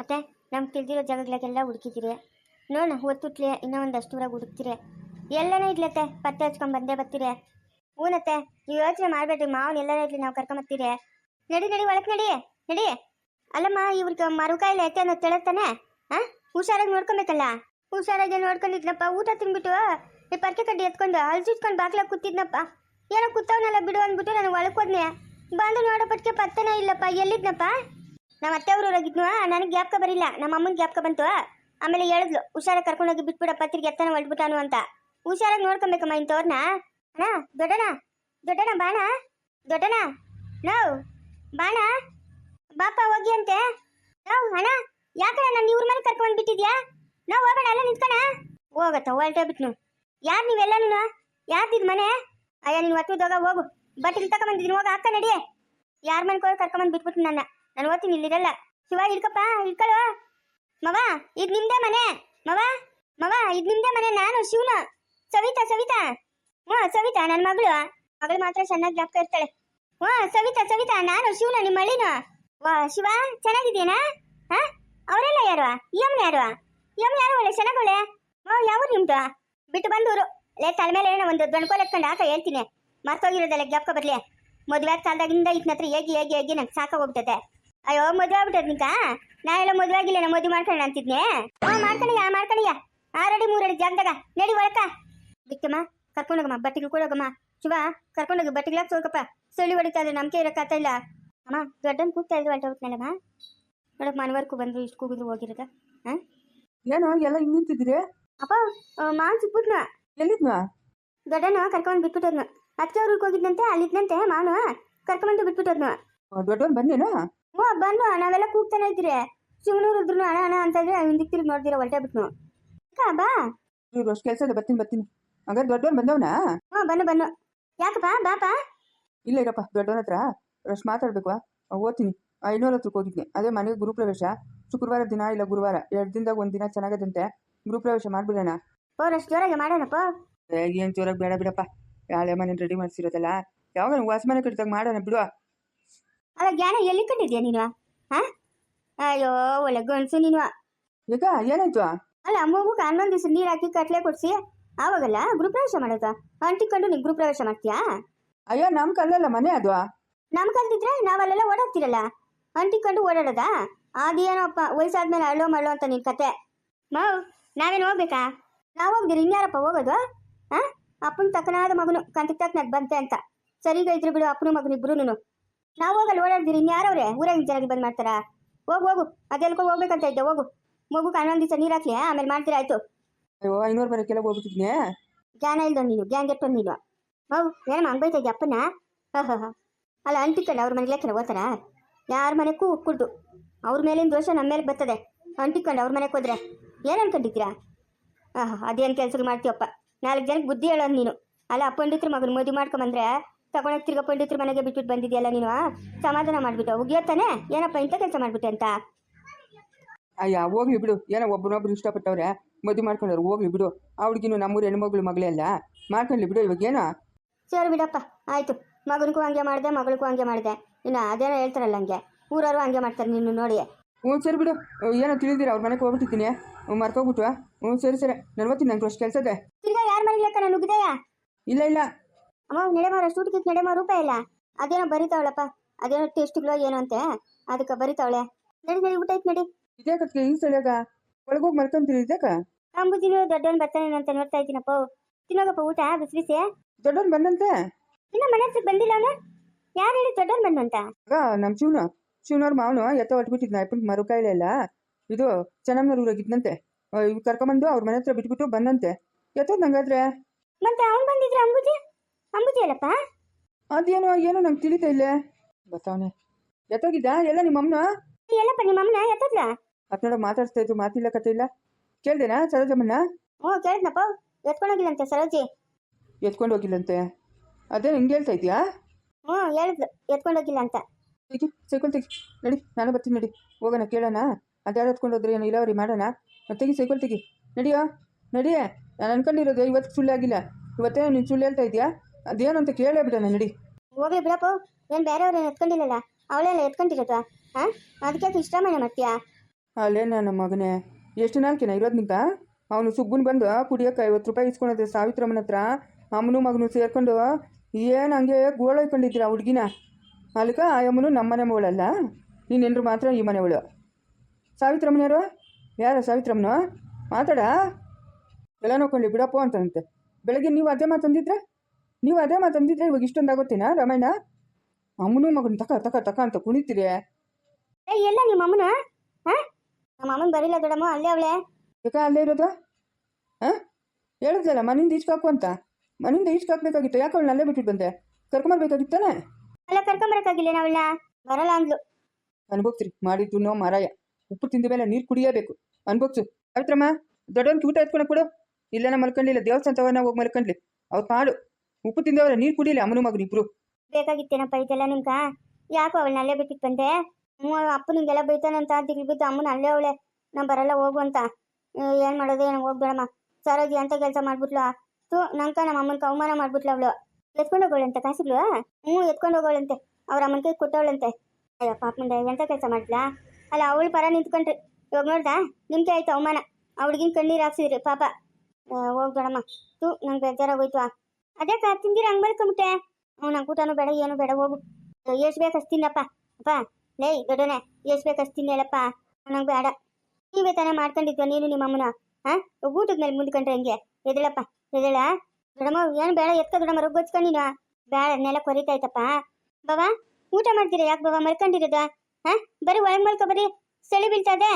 ಅತ್ತೆ ನಮ್ಗೆ ತಿಳಿದಿರೋ ಜಾಗಗಳಿಗೆಲ್ಲ ಹುಡುಕಿದ್ದೀರಿ ನೋಡೋಣ ಹೊತ್ತುಟ್ಲಿ ಇನ್ನೂ ಒಂದಷ್ಟು ಊರಾಗ ಹುಡುಕ್ತೀರಿ. ಎಲ್ಲನೇ ಇಡ್ಲತ್ತೆ ಪತ್ತೆ ಹಚ್ಕೊಂಡು ಬಂದೇ ಬರ್ತೀರಿ. ಹೂನತ್ತೆ, ನೀವು ಯೋಚನೆ ಮಾಡಬೇಡ್ರಿ, ಮಾವನ ಎಲ್ಲನೇ ಇಡ್ಲಿ ನಾವು ಕರ್ಕೊಂಬರ್ತೀರಿ ನಡಿ ನಡಿ ಒಳಗೆ ನಡಿ ನಡಿ. ಅಲ್ಲಮ್ಮ ಇವ್ರಿಗೆ ಮರುಕಾಯಿಲೆ ಐತೆ ಅನ್ನೋ ತಿಳತ್ತಾನೆ ಹಾಂ ಹುಷಾರಾಗಿ ನೋಡ್ಕೊಬೇಕಲ್ಲ? ಹುಷಾರಾಗಿ ನೋಡ್ಕೊಂಡಿದ್ನಪ್ಪ, ಊಟ ತಿನ್ಬಿಟ್ಟು ಈ ಪರ್ಕೆ ಕಡ್ಡಿ ಎತ್ಕೊಂಡು ಹಲ್ಸಿಟ್ಕೊಂಡು ಬಾಗ್ಲಾಗ ಕೂತಿದ್ನಪ್ಪ. ಏನೋ ಕೂತವನ್ನೆಲ್ಲ ಬಿಡು ಅಂದ್ಬಿಟ್ಟು ನಾನು ಒಳಕೋದ್ನೆ ಬಂದು ನೋಡೋ ಪಟ್ಕೆ ಪತ್ತೆನೇ ಇಲ್ಲಪ್ಪ, ಎಲ್ಲಿದ್ನಪ್ಪ? ನಮ್ಮ ಅತ್ತೆ ಅವರು ಹೋಗಿದ್ನು, ನನಗೆ ಜ್ಞಾಪಕ ಬರಿಲ್ಲ, ನಮ್ಮ ಅಮ್ಮನ ಜ್ಞಾಪಕ ಬಂತು. ಆಮೇಲೆ ಹೇಳಿದ್ಲು, ಹುಷಾರಾಗಿ ಕರ್ಕೊಂಡೋಗಿ ಬಿಟ್ಬಿಡಪ್ಪ, ತಿರ್ಗಿ ಎತ್ತನ ಹೊಳ್ಬಿಟ್ಟಾನು ಅಂತ. ಹುಷಾರಾಗಿ ನೋಡ್ಕೊಬೇಕಮ್ಮ ಇಂಥವ್ರನ್ನ ಅಣ್ಣ ದೊಡ್ಡಣ ದೊಡ್ಡಣ ಬಾಣ ದೊಡ್ಡಣ ನೋ ಬಾಣ, ಬಾಪ ಹೋಗಿ ಅಂತೆ. ನೋವು, ಅಣ್ಣ, ಯಾಕಣ್ಣ ನಾನು ಇವ್ರ ಮನೆ ಕರ್ಕೊಂಡು ಬಿಟ್ಟಿದ್ಯಾ? ನಾವು ಹೋಗೋಣ ಅಲ್ಲ ನಿಂತ್ಕಣ ಹೋಗತ್ತ ಹೊರಟೇ ಬಿಟ್ನು ಯಾರು ನೀವೆಲ್ಲನೂ ಯಾರ್ದಿದ್ ಮನೆ? ಅಯ್ಯ, ನೀನು ಒತ್ತುದೋಗ ಹೋಗು ಬಟ್ಟೆ ತಗೊಂಬಂದಿದ್ದೀನಿ ಹೋಗ, ಅಕ್ಕ ನಡಿ ಯಾರ ಮನೆ ಕರ್ಕೊಂಬಂದು ಬಿಟ್ಬಿಟ್ಟು ನನ್ನ. ನಾನು ಓದ್ತೀನಿ ಇಲ್ಲಿರಲ್ಲ. ಶಿವ ಇಡ್ಕಪ್ಪ ಇಡ್ಕೊಳ್ಳೋ ಮವ, ಇದು ನಿಮ್ದೇ ಮನೆ. ಮವ ಮವ, ಇದು ನಿಮ್ದೇ ಮನೆ, ನಾನು, ಶಿವನ. ಸವಿತಾ ಸವಿತಾ. ಹ್ಞೂ, ಸವಿತಾ ನನ್ನ ಮಗಳು. ಮಗಳು ಮಾತ್ರ ಚೆನ್ನಾಗಿ ಜ್ಞಾಪಕ ಇರ್ತಾಳೆ. ಹ್ಞೂ, ಸವಿತಾ ಸವಿತಾ, ನಾನು, ಶಿವನ, ನಿಮ್ಮ ಹಳ್ಳಿನ ವಾ, ಶಿವ ಚೆನ್ನಾಗಿದ್ದೀನಾ ಹಾ? ಅವರೆಲ್ಲ ಯಾರು? ಯಮ್ ಯಾರು? ಯಮ್ ಯಾರು ಒಳ್ಳೆ ಚೆನ್ನಾಗೊಳ್ಳೆ ಹ್ಞೂ ಯಾವ ನಿಮ್ದು? ಬಿಟ್ಟು ಬಂದೂರು. ಲೇ, ತಲೆ ಮೇಲೆ ಏನೋ ಒಂದು ದೊಣ್ಕೋಲ್ ಎತ್ಕೊಂಡು ಹಾಕ ಹೇಳ್ತೀನಿ. ಮರ್ತೋಗಿರೋದಲ್ಲ ಜ್ಞಾಪಕ ಬರಲಿ. ಮದುವೆ ಕಾಲದಾಗಿಂದ ಇಟ್ನ ಹತ್ರ ಹೇಗೆ, ಹೇಗಿ ಹೇಗೆ ನಂಗೆ ಸಾಕಾಗೋಗ್ತದೆ ಅಯ್ಯೋ ಮದುವೆ ಆಗ್ಬಿಟ್ಟದ್ ನಿಕ ನಾ ಎಲ್ಲ ಮದುವೆ ಆಗಿಲ್ಲ ನಾ ಮದುವೆ ಮಾಡ್ಕೊಂಡು ಅಂತಿದ್ನೆ. ಹಾ ಮಾಡ್ಕೊಂಡಿಯ ಮಾಡ್ಕೊಂಡಿಯ ಆರಡಿ ಮೂರಡಿ ಜಾಗದಾಗ ನಡಿ ಒಳಕ. ಬಿಕ್ಕಮ್ಮ ಕರ್ಕೊಂಡೋಗಮ್ಮ ಬಟ್ಟೆಗಳು ಕೊಡೋಗಮ್ಮ. ಶಿವ ಕರ್ಕೊಂಡೋಗಿ ಬಟ್ಟೆಗಳಾಗ ಸೋಕಪ್ಪ ಸೊಳ್ಳಿ ಹೊಡಿತಾ ಇದ್ರೆ ನಂಬಿಕೆ ಇರೋಕ್ಕಾಗ್ತಾ ಇಲ್ಲ. ಅಮ್ಮ ದೊಡ್ಡನ್ ಕೂಗ್ತಾ ಇದ್ರು ಅಲ್ಟ ಹೋಗ್ನಲ್ಲಮ್ಮ ನೋಡಕ್ ಮನವರ್ಕು ಬಂದ್ರು ಇಷ್ಟು ಕೂಗಿದ್ರು ಹೋಗಿರೋದ ಹಾ ಏನೋ ಎಲ್ಲ ಹಿಂಗ್ ನಿಂತಿದ್ದೀರಿ? ಅಪ್ಪ ಮಾನ್ ಸಿಕ್ಬಿಟ್ನ ಎಲ್ಲಿದ್ನ? ದೊಡ್ಡನ ಕರ್ಕೊಂಡು ಬಿಟ್ಬಿಟ್ಟದ್ನು. ಅದಕ್ಕೆ ಅವ್ರಿಗೆ ಹೋಗಿದ್ನಂತೆ ಅಲ್ಲಿದ್ನಂತೆ ಮಾನು. ಕರ್ಕೊಂಬಂದು ಬಿಟ್ಬಿಟ್ಟದ್ನು. ದೊಡ್ಡವನ್ ಬಂದೇನೋ? ಹ್ಞೂ ಬಂದು ನಾವೆಲ್ಲ ಕೂಗ್ತಾನೆ ಇದ್ರಿ ಶಿವನೂರು ಇದ್ರು ಅಣ್ಣ ಅಣ ಅಂತ ಇದ್ರೆ ಹಿಂದಿಕ್ ತಿರುಗಿ ನೋಡ್ದಿರ ಹೊರಟೆ ಬಿಟ್ನು. ಅಕ್ಕ ಬಾ. ಇವ್ರು ಅಷ್ಟು ಕೆಲಸ ಇದೆ ಬರ್ತೀನಿ ಬರ್ತೀನಿ. ಹಂಗಾರೆ ದೊಡ್ಡವನ್ ಬಂದವನ? ಹಾ ಬನ್ನು ಬನ್ನು ಯಾಕಪ್ಪ ಬಾಪ ಇಲ್ಲ ಇರಪ್ಪ ದೊಡ್ಡವನ ಹತ್ರ ರಶ್ ಮಾತಾಡ್ಬೇಕು ಓದ್ತೀನಿ. ಐನೂರ ಹತ್ರಕ್ಕೆ ಹೋಗಿದ್ದೆ ಅದೇ ಮನೆಗೆ ಗುರುಪ್ರವೇಶ ಶುಕ್ರವಾರ ದಿನ ಇಲ್ಲ ಗುರುವಾರ. ಎರಡು ದಿನದಾಗ ಒಂದು ದಿನ ಚೆನ್ನಾಗದಂತೆ. ಗುರುಪ್ರವೇಶ ಮಾಡ್ಬಿಡೋಣ. ಓ ರಶ್ ಜೋರಾಗಿ ಮಾಡೋಣಪ್ಪ ಏನ್ ಜೋರಾಗಿ ಬೇಡ ಬಿಡಪ್ಪ. ಯಾವ ಮನೆ ರೆಡಿ ಮಾಡಿಸಿರೋದಲ್ಲ? ಯಾವಾಗ ವಾಸ ಮನೆ ಕಟ್ಟಿದಾಗ ಮಾಡೋಣ ಬಿಡು ಅಲ್ಲ ಜ್ಞಾನ ಎಲ್ಲಿ ಕಂಡಿದ್ಯಾ ನೀನು? ಹಾ? ಅಯ್ಯೋ ಒಳ್ಳೆ ಗಂಡಸು ನೀನು. ಈಗ ಏನಾಯ್ತು? ಅಲ್ಲ ಅಮ್ಮಗೂ ಹನ್ನೊಂದು ದಿವಸ ನೀರು ಹಾಕಿ ಕಟ್ಲೆ ಕೊಡ್ಸಿ. ಆವಾಗಲ್ಲ ಗೃಹಪ್ರವೇಶ ಮಾಡೋದು? ಅಂಟಿಕೊಂಡು ನೀನು ಗೃಹಪ್ರವೇಶ ಮಾಡ್ತೀಯಾ? ಅಯ್ಯೋ ನಮ್ ಕಲ್ಲಲ್ಲ ಮನೆ ಅದು. ನಮ್ ಕಲ್ತಿದ್ರೆ ನಾವಲ್ಲೆಲ್ಲ ಓಡಾಡ್ತಿರಲ್ಲ? ಅಂಟಿಕೊಂಡು ಓಡಾಡೋದಾ? ಅದೇನೋಪ್ಪ ವಯಸ್ಸಾದ್ಮೇಲೆ ಅಳ್ಳೋ ಮಳ್ಳೋ ಅಂತ ನಿನ್ ಕತೆ. ಮೌ ನಾವೇನು ಹೋಗ್ಬೇಕಾ? ನಾವು ಹೋಗ್ದಿರಿ? ಇನ್ಯಾರಪ್ಪ ಹೋಗೋದು? ಹಾ? ಅಪ್ಪನ ತಕ್ಕನಾದ ಮಗನು ಕಂತಿಗೆ ತಕ್ಕನಾಗ ಬಂತೆ ಅಂತ. ಸರಿಗೈದ್ರು ಬಿಡು ಅಪ್ಪನ ಮಗನಿಬ್ರು ಇಬ್ರು ನಾವು ಹೋಗಲ್ಲ ಓಡಾಡ್ದಿರಿ ಇನ್ಯಾರವ್ರೆ ಊರಾಗಿನ ಜನಕ್ಕೆ ಬಂದ್ ಮಾಡ್ತಾರಾ? ಹೋಗು ಹೋಗು. ಅದೆಲ್ಕೋ ಹೋಗ್ಬೇಕಂತ ಇದ್ದೆ ಹೋಗು. ಮಗು ಹನ್ನೊಂದು ದಿವಸ ನೀರು ಹಾಕ್ಲಿ ಆಮೇಲೆ ಮಾಡ್ತೀರಾ ಆಯ್ತು. ಅಯ್ಯೋ ಐನೂರು ಕೆಳಗೆ ಹೋಗ್ಬಿಟ್ಟಿದ್ನೆ. ಜ್ಞಾನ ಇಲ್ದೋ ನೀನು ಗ್ಯಾಂಗ್ ಎಟ್ಟೊಂದು ನೀನು. ಹೌ ಏನಮ್ಮ ಹಂಗ್ ಬೈತಾ ಇದ್ಯಾ ಅಪ್ಪನ ಹಾ ಹಾ ಅಲ್ಲ ಅಂಟಿಕೊಂಡು ಅವ್ರ ಮನೆಗೆ ಲೆಕ್ಕನ ಹೋತಾರ ಯಾರ ಮನೆಗೂ ಕುಡ್ದು ಅವ್ರ ಮೇಲಿನ ದೋಷ ನಮ್ಮ ಮೇಲೆ ಬರ್ತದೆ. ಅಂಟಿಕೊಂಡು ಅವ್ರ ಮನೆಗೆ ಹೋದ್ರೆ. ಏನು ಅನ್ಕೊಂಡಿದ್ದೀರಾ? ಆಹಾ ಅದೇನು ಕೆಲಸ ಮಾಡ್ತೀವಪ್ಪ ನಾಲ್ಕು ಜನಕ್ಕೆ ಬುದ್ಧಿ ಹೇಳೋದು ನೀನು. ಅಲ್ಲ ಅಪ್ಪಂಡಿತ್ರ ಪಂಡಿತ್ರ ಮಗನ ಮದುವೆ ಮಾಡ್ಕೊಂಬಂದ್ರೆ ತಗೊಂಡೋಗಿ ತಿರ್ಗಾ ಪಂಡಿತ್ರ ಮನೆಗೆ ಬಿಟ್ಬಿಟ್ಟು ಬಂದಿದ್ಯಲ್ಲ ನೀನು ಸಮಾಧಾನ ಮಾಡ್ಬಿಟ್ಟು ಉಗಿಯೋತಾನೆ ಏನಪ್ಪ ಇಂಥ ಕೆಲಸ ಮಾಡ್ಬಿಟ್ಟೆ ಅಂತ? ಅಯ್ಯ ಹೋಗ್ಲಿ ಬಿಡು. ಏನೋ ಒಬ್ಬನೊಬ್ರು ಇಷ್ಟಪಟ್ಟವ್ರೆ ಮದುವೆ ಮಾಡ್ಕೊಂಡವ್ರು ಹೋಗ್ಲಿ ಬಿಡು. ಅವ್ಳಿಗಿನ್ನು ನಮ್ಮೂರು ಹೆಣ್ಮಗಳು ಮಗಳೇ ಅಲ್ಲ? ಮಾಡ್ಕೊಂಡ್ಲಿ ಬಿಡು ಇವಾಗ ಏನೋ? ಸರಿ ಬಿಡಪ್ಪ ಆಯ್ತು. ಮಗನಿಗೂ ಹಂಗೆ ಮಾಡಿದೆ ಮಗಳಿಗೂ ಹಂಗೆ ಮಾಡಿದೆ. ಇನ್ನ ಅದೇನೋ ಹೇಳ್ತಾರಲ್ಲ ಹಂಗೆ. ಊರವರು ಹಂಗೆ ಮಾಡ್ತಾರೆ ನಿನ್ನ ನೋಡಿ. ಹ್ಞೂ ಸರಿ ಬಿಡು. ಏನೋ ತಿಳಿದಿರ ಅವ್ರ ಮನೆಗೆ ಹೋಗ್ಬಿಟ್ಟಿದ್ದೀನಿ. ಹ್ಞೂ ಮರ್ತೋಗ್ಬಿಟ್ಟು ಹ್ಞೂ ಸರಿ ಸರಿ. ಓದ್ತೀನಿ ನಂಗೆ ಅಷ್ಟು ಕೆಲಸ ಇದೆ ತಿರ್ಗಾ ಯಾರ ಮನೆಗೆ ಲೆಕ್ಕ ನಾನು ನುಗ್ಗಿದೆಯಾ ಇಲ್ಲ ಇಲ್ಲ. ಅಮ್ಮ ನಡೆಮಾರ ಸ್ಟೂಟಿಗೆ ನಡೆಮಾರ ರೂಪಾಯಿ ಇಲ್ಲ. ಅದೇನೋ ಬರಿತಾವಳಪ್ಪ. ಅದೇನೋ ಟೆಸ್ಟ್ಗಳೋ ಏನೋ ಅಂತೆ. ಅದಕ್ಕೆ ಬರಿತಾವಳೆ. ನಡಿ ನಡಿ ಊಟ ಐತ್ ನಡಿ. ಇದೇ ಕತ್ಗೆ ಈ ಸಳಿಯಾಗ? ಒಳಗೋಗಿ ಮಲ್ಕೊಂತೀರಿ ಇದಕ್ಕ ಅಂಬುಜಿನೂ ದೊಡ್ಡವನ್ ಬರ್ತಾನೆ ಅಂತ ನೋಡ್ತಾ ಇದ್ದೀನಪ್ಪ. ತಿನ್ನೋಗಪ್ಪ ಊಟ ಬಿಸಿ ಬಿಸಿ. ದೊಡ್ಡವನು ಬಂದಂತೆ? ಇನ್ನ ಮನೆ ಹತ್ರಕ್ಕೆ ಬಂದಿಲ್ಲ ಅವನು? ಯಾರು ಹೇಳಿ ದೊಡ್ಡವನ್ ಬಂದಂತ ಆಗ ನಮ್ಮ ಶಿವನು ಶಿವನವ್ರ ಮಾವನು ಎತ್ತ ಹೊಟ್ಬಿಟ್ಟಿದ್ನ ಅಪ್ಪನ ಮರುಕಾಯಿಲೆ ಎಲ್ಲ. ಇದು ಚೆನ್ನಮ್ಮನವ್ರ ಊರಾಗಿದ್ನಂತೆ ಇವ್ ಕರ್ಕೊಂಬಂದು ಅವ್ರ ಮನೆ ಹತ್ರ ಬಿಟ್ಬಿಟ್ಟು ಬಂದಂತೆ. ಎತ್ತೋದ್ ನಂಗಾದ್ರೆ? ಮತ್ತೆ ಅವನ್ ಬಂದಿದ್ರೆ ಅಂಬುಜಿ ಅಂಬುಜಿ ಅದೇನು ಏನೋ ನಂಗೆ ತಿಳಿತಾ ಇಲ್ಲೇ. ಬಸವನೆ ಎತ್ತೋಗಿದ್ದ ಎಲ್ಲ ನಿಮ್ಮ ಅಮ್ಮನ? ಎಲ್ಲಪ್ಪ ನಿಮ್ಮ ಅಮ್ಮನ? ಎತ್ತದ್ಲ? ಅತ್ ನೋಡ ಮಾತಾಡ್ತಾ ಇದ್ರು ಮಾತಿಲ್ಲ ಕತೆ ಇಲ್ಲ. ಕೇಳ್ದೇನಾ ಸರೋಜಮ್ಮನ ಹ್ಞೂ ಕೇಳಿದ್ನಪ್ಪ. ಎತ್ಕೊಂಡೋಗಿಲ್ಲಂತೆ ಸರೋಜಿ. ಎತ್ಕೊಂಡು ಹೋಗಿಲ್ಲಂತೆ. ಅದೇ ಹಿಂಗೆ ಹೇಳ್ತಾ ಇದೆಯಾ? ಹ್ಞೂ ಹೇಳಿದ್ಲು ಎತ್ಕೊಂಡೋಗಿಲ್ಲ ಅಂತ. ತೆಗಿ ಸೈಕಲ್ ತೆಗಿ. ನಡಿ ನಾನು ಬರ್ತೀನಿ ನಡಿ. ಹೋಗೋಣ ಕೇಳೋಣ. ಅದ್ಯಾರು ಎತ್ಕೊಂಡು ಹೋದ್ರೆ ಏನು ಇಲ್ಲವರಿ ಮಾಡೋಣ. ಮತ್ತೆ ತೆಗಿ ಸೈಕಲ್ ತೆಗಿ. ನಡಿಯೋ ನಡಿಯೇ. ನಾನು ಅನ್ಕೊಂಡಿರೋದು ಇವತ್ತು ಸುಳ್ಳು ಆಗಿಲ್ಲ ಇವತ್ತೇ ನೀನು ಸುಳ್ಳು ಹೇಳ್ತಾ ಇದೆಯಾ? ಅದೇನು ಅಂತ ಕೇಳೇ ಬಿಡೋಣ ನಡಿ. ಹೋಗಿ ಬಿಡಪ್ಪ ಏನು ಬೇರೆಯವ್ರು ಏನು ಎತ್ಕೊಂಡಿಲ್ಲಲ್ಲ ಅವಳೆಲ್ಲ ಎತ್ಕೊಂಡಿರತ್ವ ಹಾಂ ಅದಕ್ಕೆ ಇಷ್ಟ ಮನೆ ಮಾಡ್ತೀಯಾ? ಅಲ್ಲೇ ನನ್ನ ಮಗನೇ ಎಷ್ಟು ನಾಲ್ಕಿನ ಇರೋದು ನಿಂತ ಅವನು ಸುಗ್ಗುನ್ ಬಂದು ಕುಡಿಯೋಕೆ ಐವತ್ತು ರೂಪಾಯಿ ಇಸ್ಕೊಳೋದು ಸಾವಿತ್ರಮ್ಮನ ಹತ್ರ ಅಮ್ಮನು ಮಗನು ಸೇರ್ಕೊಂಡು ಏನು ಹಂಗೆ ಗೋಳ ಇಟ್ಕೊಂಡಿದ್ದೀರ ಹುಡುಗಿನ? ಅಲ್ಲಿಕ ಆ ಅಮ್ಮನು ನಮ್ಮ ಮನೆ ಮಗಳಲ್ಲ ನೀನೆಲ್ಲರೂ ಮಾತ್ರ ಈ ಮನೆಯವಳು ಸಾವಿತ್ರಮ್ಮನ ಯಾರು? ಯಾರ ಸಾವಿತ್ರಮ್ಮನು? ಮಾತಾಡ. ಎಲ್ಲ ನೋಡ್ಕೊಂಡು ಬಿಡಪ್ಪ ಅಂತಂತೆ ಬೆಳಗ್ಗೆ ನೀವು ಅದೇ ಮಾತಂದಿದ್ರೆ ನೀವು ಅದೇ ಮಾತಂದಿದ್ರೆ ಇವಾಗ ಇಷ್ಟೊಂದು ಆಗುತ್ತೇನಾ ರಾಮಾಯಣ? ಅಮ್ಮನು ಮಗನ ತಕ ತಕ ತಕ ಅಂತ ಕುಣಿತೀರಿ ಏ ಎಲ್ಲ ನಿಮ್ಮ ಅಮ್ಮನ? ಹಾ? ನಮ್ಮ ಅಮ್ಮನ ಬರಿಲ್ಲ ದೊಡಮ್ಮ ಅಲ್ಲೇ ಅವಳೆ. ಯಾಕ ಅಲ್ಲೇ ಇರೋದು? ಹಾಂ? ಹೇಳಿದ್ಲಲ್ಲ ಮನೆಯಿಂದ ಈಚ್ಕಾಕು ಅಂತ. ಮನೆಯಿಂದ ಈಚ್ಕಾಕ್ಬೇಕಾಗಿತ್ತು ಯಾಕೆ ಅವಳನ್ನ ಅಲ್ಲೇ ಬಿಟ್ಟು ಬಂದೆ? ಕರ್ಕೊಂಬರ್ಬೇಕಾಗಿತ್ತಾನೆ ಅಲ್ಲ ಕರ್ಕೊಂಬರಕ್ಕಾಗಿಲ್ಲ ಅವಳನ್ನ? ಬರಲ್ಲ ಅಂದ್ಲು. ಅನ್ಭೋಗ್ಸ್ರಿ ಮಾಡಿದ್ದು ನೋ ಮಾರಾಯ. ಉಪ್ಪು ತಿಂದ ಮೇಲೆ ನೀರು ಕುಡಿಯಬೇಕು. ಅನ್ಭೋಗ್ಸು. ಆಯ್ತ್ರಮ್ಮ ದೊಡ್ಡವನ್ ಊಟ ಎತ್ಕೊಂಡು ಕೊಡು. ಇಲ್ಲೇನ ಮಲ್ಕೊಂಡಿಲ್ಲ ದೇವಸ್ಥಾನ ತಗೊಂಡ ಹೋಗಿ ಮಲ್ಕೊಂಡ್ಲಿ. ಅವ್ರು ಮಾಡು ಉಪ್ಪು ತಿಂದವ್ರೆ ನೀರು ಕುಡಿಯಲಿ, ಅಮ್ಮನ ಮಗನ ಇಬ್ರು. ಬೇಕಾಗಿತ್ತೇನಪ್ಪ ಇದೆಲ್ಲ ನಿಮ್ಗ? ಯಾಕೋ ಅವಳನ್ನ ಅಲ್ಲೇ ಬಿಟ್ಟಿಗೆ ಬಂದೆ? ಅಪ್ಪ ನಿಂಗೆಲ್ಲ ಬೈತಾನಂತ, ದಿಗ್ಲಿ ಬಿದ್ದು ಅಮ್ಮನ ಅಲ್ಲೇ ಅವಳೆ. ನಾ ಬರಲ್ಲ, ಹೋಗು ಅಂತ. ಏನ್ ಮಾಡೋದು, ಏನು, ಹೋಗ್ಬೇಡಮ್ಮ. ಸರೋಜಿ ಅಂತ ಕೆಲಸ ಮಾಡ್ಬಿಟ್ಲು? ತು, ನಂಕ ನಮ್ಮ ಅಮ್ಮನ ಅವಮಾನ ಮಾಡ್ಬಿಟ್ಲು ಅವಳು. ಎತ್ಕೊಂಡು ಹೋಗೋಳಂತೆ ಕಾಸುಗಳು ಹ್ಞೂ ಎತ್ಕೊಂಡು ಹೋಗೋಳಂತೆ. ಅವ್ರ ಅಮ್ಮನ ಕೈ ಕೊಟ್ಟವಳಂತೆ. ಅಯ್ಯೋ, ಪಾಪ ಮುಂದೆ, ಎಂತ ಕೆಲಸ ಮಾಡ್ಲಾ ಅಲ್ಲ, ಅವಳು ಪರ ನಿಂತ್ಕೊಂಡ್ರಿ. ಇವಾಗ ನೋಡ್ದಾ? ನಿಮ್ಗೆ ಆಯ್ತು ಅವಮಾನ. ಅವಳಿಗಿನ ಕಣ್ಣೀರು ಹಾಕ್ಸಿದ್ರಿ, ಪಾಪ. ಹೋಗ್ಬೇಡಮ್ಮ. ತು, ನಂಗೆ ಬೇಜಾರಾಗೋಯ್ತು. ಅದೇ ಕಾ ತಿಂದಿರ, ಹಂಗ್ ಮಲ್ಕೊಂಬಿಟ್ಟೆ ಹ್ಞೂ ನಂಗೆ ಊಟನೂ ಬೇಡ, ಏನು ಬೇಡ, ಹೋಗು. ಎಷ್ಟು ಬೇಕು ಅಷ್ಟು ತಿನ್ನಪ್ಪ ಅಪ್ಪ, ಲೇ, ದೊಡ್ಡನೆ ಎಷ್ಟು ಬೇಕು ಅಷ್ಟು ಹೇಳಪ್ಪ. ನಂಗೆ ಬೇಡ. ನೀವೇ ತಾನೇ ಮಾಡ್ಕೊಂಡಿದ್ವ ನೀನು ನಿಮ್ಮ ಅಮ್ಮನ? ಹಾಂ? ಊಟದ ಮೇಲೆ ಮುಂದ್ಕೊಂಡ್ರೆ ಹೆಂಗೆ? ಎದಳಪ್ಪ ಎದಳ ದೊಡಮ್ಮ ಏನು ಬೇಡ, ಎತ್ಕ ದೊಡಮ್ಮ ರೊಗ್ಗೊಚ್ಕೊಂಡು ನೀನು. ಬೇಡ, ನೆಲ ಕೊರಿತಾಯ್ತಪ್ಪ ಬಾಬಾ ಊಟ ಮಾಡ್ತೀರಾ ಯಾಕೆ ಬಾಬಾ ಮಲ್ಕೊಂಡಿರೋದ? ಹಾ? ಬರೀ ಒಳಗೆ ಮಲ್ಕೊ, ಬರೀ ಚಳಿ ಬೀಳ್ತದೆ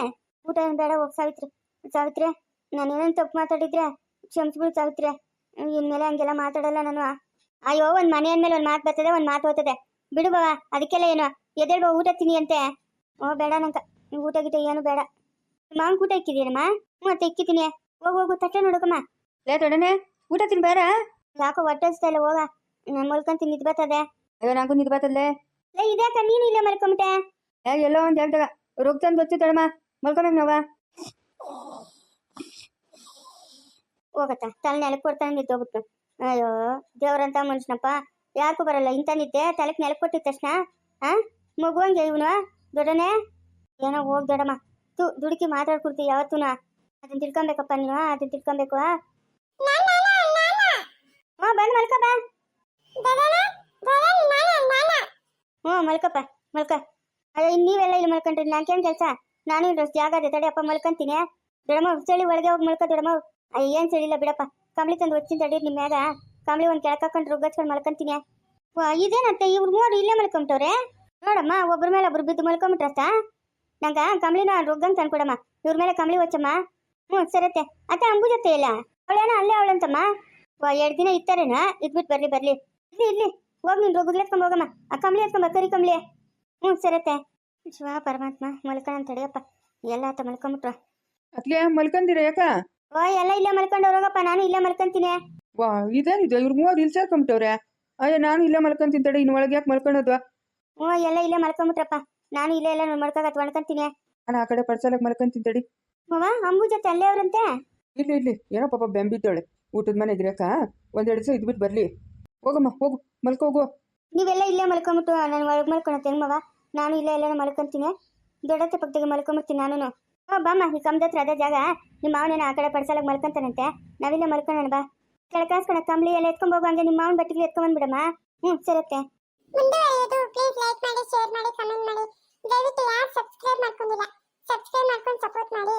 ಊಟ ಬೇಡ, ಹೋಗಿ ಸಾವಿತ್ರಿ. ಸಾವಿತ್ರಿ, ನಾನು ಏನೇನು ತಪ್ಪು ಮಾತಾಡಿದ್ರೆ, ಕ್ಷಮಿಸ್ಬಿಡು ಸಾವಿತ್ರಿ. ಇನ್ಮೇಲೆ ಹಂಗೆಲ್ಲ ಮಾತಾಡಲ್ಲ ನಾನು. ಅಯ್ಯೋ ಒಂದ್ ಮನೆ ಅಂದ್ಮೇಲೆ ಒಂದ್ ಮಾತು ಬರ್ತದೆ ಒಂದ್ ಮಾತು ಹೋಗ್ತದೆ. ಬಿಡು ಬಾವ ಅದಕ್ಕೆಲ್ಲ ಏನು? ಎದ್ದೇಳ್ ಬಾ ಊಟ ತಿನ್ನಿ ಅಂತೆ. ಓ ಬೇಡ ನಂಕ ನೀವು ಊಟ ಗೀಟ ಏನು ಬೇಡ. ಮಾಂಗ್ ಊಟ ಇಕ್ಕಿದೀನಮ್ಮ ಹ್ಞೂ ಮತ್ತೆ ಇಕ್ಕಿದ್ದೀನಿ. ಹೋಗು ಹೋಗು ತಟ್ಟೆ ನೋಡಕಮ್ಮ. ಲೇ ತೊಡನೆ ಊಟ ತಿನ್ಬೇಡ? ಯಾಕೋ ಹೊಟ್ಟೆ ಹಸ್ತಾ ಇಲ್ಲ ಹೋಗ. ನಾನು ಮಲ್ಕೊಂತೀನಿ ನಿದ್ ಬರ್ತದೆ. ಅಯ್ಯೋ ನಂಗೂ ನಿದ್ ಬರ್ತದಲ್ಲೇ ಲೇ ಇದ್ಯಾಕ ನೀನು ಇಲ್ಲೇ ಮಲ್ಕೊಂಬಿಟ್ಟೆ? ಏ ಎಲ್ಲೋ ಒಂದು ಹೇಳ್ದಾಗ. ರೋಗ ತಂದು ತಡಮ್ಮ ಮಲ್ಕೊಬೇಕು ನಾವ. ಹೋಗತ್ತ. ತಲೆ ನೆಲಕ್ಕೆ ಕೊಡ್ತಾನೆ ನಿದ್ದೋಗ್ಬಿಟ್ಟು ಅಯ್ಯೋ, ದೇವ್ರಂತ ಮನುಷ್ಯನಪ್ಪ. ಯಾರಿಗೂ ಬರಲ್ಲ. ಇಂಥ ನಿದ್ದೆ ತಲೆಗೆ ನೆಲಕ್ಕೆ ಕೊಟ್ಟಿದ ತಕ್ಷಣ, ಆ, ಮಗುವಂಗೆ ಇವನು, ದೊಡ್ಡನೆ. ಏನೋ ಹೋಗ್ ದೊಡಮ್ಮ ತು, ದುಡುಕಿ ಮಾತಾಡ್ಕೊಡ್ತಿ ಯಾವತ್ತೂ ಅದನ್ನ ತಿಳ್ಕೊಬೇಕಪ್ಪ ನೀನು ಅದನ್ನ ತಿಳ್ಕೊಬೇಕು ಹ್ಞೂ ಬಂದು ಮಲ್ಕಪ್ಪ ಹ್ಞೂ ಮಲ್ಕಪ್ಪ, ಮಲ್ಕ. ಅದೇ ನೀವೆಲ್ಲ ಇಲ್ಲಿ ಮಲ್ಕೊಂಡ್ರಿ. ನಾಕೇನು ಕೆಲಸ. ನಾನು ಇಲ್ಲಿ ಜಾಗ ಇದೆ ತಡೆಯಪ್ಪ ಮಲ್ಕೊಂತೀನಿ. ದೊಡಮ್ಮ ಚಳಿ ಒಳಗೆ ಹೋಗಿ ಮಲ್ಕ ದೊಡಮ್ಮ ಏನ್ ಸಡಿಲ್ಲ ಬಿಡಪ್ಪ. ಕಂಬಳಿ ತಂದು ಒಚ್ಚಿನ ತಡೀರಿ ನಿಮ್ಮ ಮ್ಯಾಗ. ಕಂಬಳಿ ಒಂದು ಕೆಳಕಾಕೊಂಡು ರುಗ್ಗಚ್ಕೊಂಡು ಮಲ್ಕೊಂತೀನಿ. ಇದೇನತ್ತೆ? ಇವ್ರು ಮೂರು ಇಲ್ಲೇ ಮಲ್ಕೊಂಬಿಟ್ಟವ್ರೆ. ನೋಡಮ್ಮ, ಒಬ್ರ ಮೇಲೆ ಒಬ್ರು ಬಿದ್ದು ಮಲ್ಕೊಂಬಿಟ್ರತ್ತ? ನಂಗ ಕಂಬಳಿನ ರುಗ್ಗಂಗ್ ತಂದ್ಕೊಡಮ್ಮ ಇವ್ರ ಮೇಲೆ ಕಂಬಳಿ ಒಚ್ಚಮ್ಮ ಹ್ಞೂ ಸರತ್ತೆ ಅತ್ತ. ಅಂಬುಜತ್ತೆ ಇಲ್ಲ? ಅವಳೇನ ಅಲ್ಲೇ ಅವಳಂತಮ್ಮ? ಎರಡು ದಿನ ಇತ್ತಾರೇನ ಇದ್ಬಿಟ್ಟು ಬರ್ಲಿ ಬರ್ಲಿ. ಇಲ್ಲಿ ಇಲ್ಲಿ ಹೋಗಿ ನೀನು ಎತ್ಕೊಂಡ್ ಹೋಗಮ್ಮ. ಆ ಕಂಬಳಿ ಎತ್ಕೊಂಬ ಕರಿ ಕಂಬಳಿ ಹ್ಞೂ ಸರತ್ತೆ ಶಿವ, ಪರಮಾತ್ಮ ಮಲ್ಕೊಳ್ಳೋಣ ತಡಿಯಪ್ಪ ಎಲ್ಲ ಆತ ಮಲ್ಕೊಂಬಿಟ್ರು. ಮಲ್ಕೊಂದಿರ ಯಾಕ? ಓ ಎಲ್ಲ ಇಲ್ಲೇ ಮಲ್ಕೊಂಡು ಹೋಗಪ್ಪ ನಾನು ಇಲ್ಲೇ ಮಲ್ಕೊಂತೀನಿ. ವಾ ಇದೇನಿದೆ? ಇವ್ರು ಮೂವರು ಇಲ್ಲಿ ಸೇರ್ಕೊಂಬಿಟ್ಟವ್ರೆ? ಅಯ್ಯೋ ನಾನು ಇಲ್ಲೇ ಮಲ್ಕೊಂತೀನಿ ತಡಿ ಇನ್ನು ಒಳಗೆ ಯಾಕೆ ಮಲ್ಕೊಳೋದು? ಹ್ಞೂ ಎಲ್ಲ ಇಲ್ಲೇ ಮಲ್ಕೊಂಬಿಟ್ರಪ್ಪ. ನಾನು ಇಲ್ಲೇ ಎಲ್ಲ ಮಡ್ಕಾಗತ್ ಮಲ್ಕೊಂತೀನಿ. ನಾನು ಆ ಕಡೆ ಪಡ್ಸಲಕ್ಕೆ ಮಲ್ಕೊಂತೀನಿ ತಡಿ ಮವ ಅಂಬು ಜೊತೆ ಅಲ್ಲೇ ಅವ್ರಂತೆ? ಇಲ್ಲಿ ಇಲ್ಲಿ ಏನೋ ಪಾಪ ಬೆಂಬಿದ್ದವಳೆ. ಊಟದ ಮನೆ ಇದ್ರಕ್ಕ ಒಂದೆರಡು ದಿವಸ ಇದ್ಬಿಟ್ಟು ಬರಲಿ. ಹೋಗಮ್ಮ ಹೋಗು ಮಲ್ಕೋಗು ನೀವೆಲ್ಲ ಇಲ್ಲೇ ಮಲ್ಕೊಂಬಿಟ್ಟು ನಾನು ಒಳಗೆ ಮಲ್ಕೊಳತ್ತೆ ಮವ ನಾನು ಇಲ್ಲೇ ಎಲ್ಲ ಮಲ್ಕೊಂತೀನಿ. ದೊಡ್ಡತ್ತೆ ಪಕ್ಕದಾಗೆ ಮಲ್ಕೊಂಬಿಡ್ತೀನಿ ನಾನು ಓ ಬಾಮ್ಮ, ಈ ಕಮ್ದ ಹತ್ರ ಅದೇ ಜಾಗ. ನಿಮ್ಮ ಮಾವನೇನ ಆ ಕಡೆ ಪಡ್ಸಲಕ್ಕೆ ಮಲ್ಕೊಂತಾನಂತೆ. ನಾವಿಲ್ಲ ಮಲ್ಕೊಳ್ಳೋಣ ಬಾ. ಕೆಳಕಾಸ್ಕೊಳ ಕಂಬಳಿ ಎಲ್ಲ ಎತ್ಕೊಂಡ್ ಹಂಗೆ ನಿಮ್ಮ ಮಾವನ ಬಟ್ಟಿಗೆ ಎತ್ಕೊಂಡ್ ಬಂದ್ಬಿಡಮ್ಮ. ಹ್ಞೂ ಸರತ್ತೆ ಮುಂದುವರಿಯೋದು. ಪ್ಲೀಸ್ ಲೈಕ್ ಮಾಡಿ, ಶೇರ್ ಮಾಡಿ, ಕಮೆಂಟ್ ಮಾಡಿ. ದಯವಿಟ್ಟು ಯಾರು ಸಬ್ಸ್ಕ್ರೈಬ್ ಮಾಡ್ಕೊಂಡಿಲ್ಲ, ಸಬ್ಸ್ಕ್ರೈಬ್ ಮಾಡ್ಕೊಂಡು ಸಪೋರ್ಟ್ ಮಾಡಿ.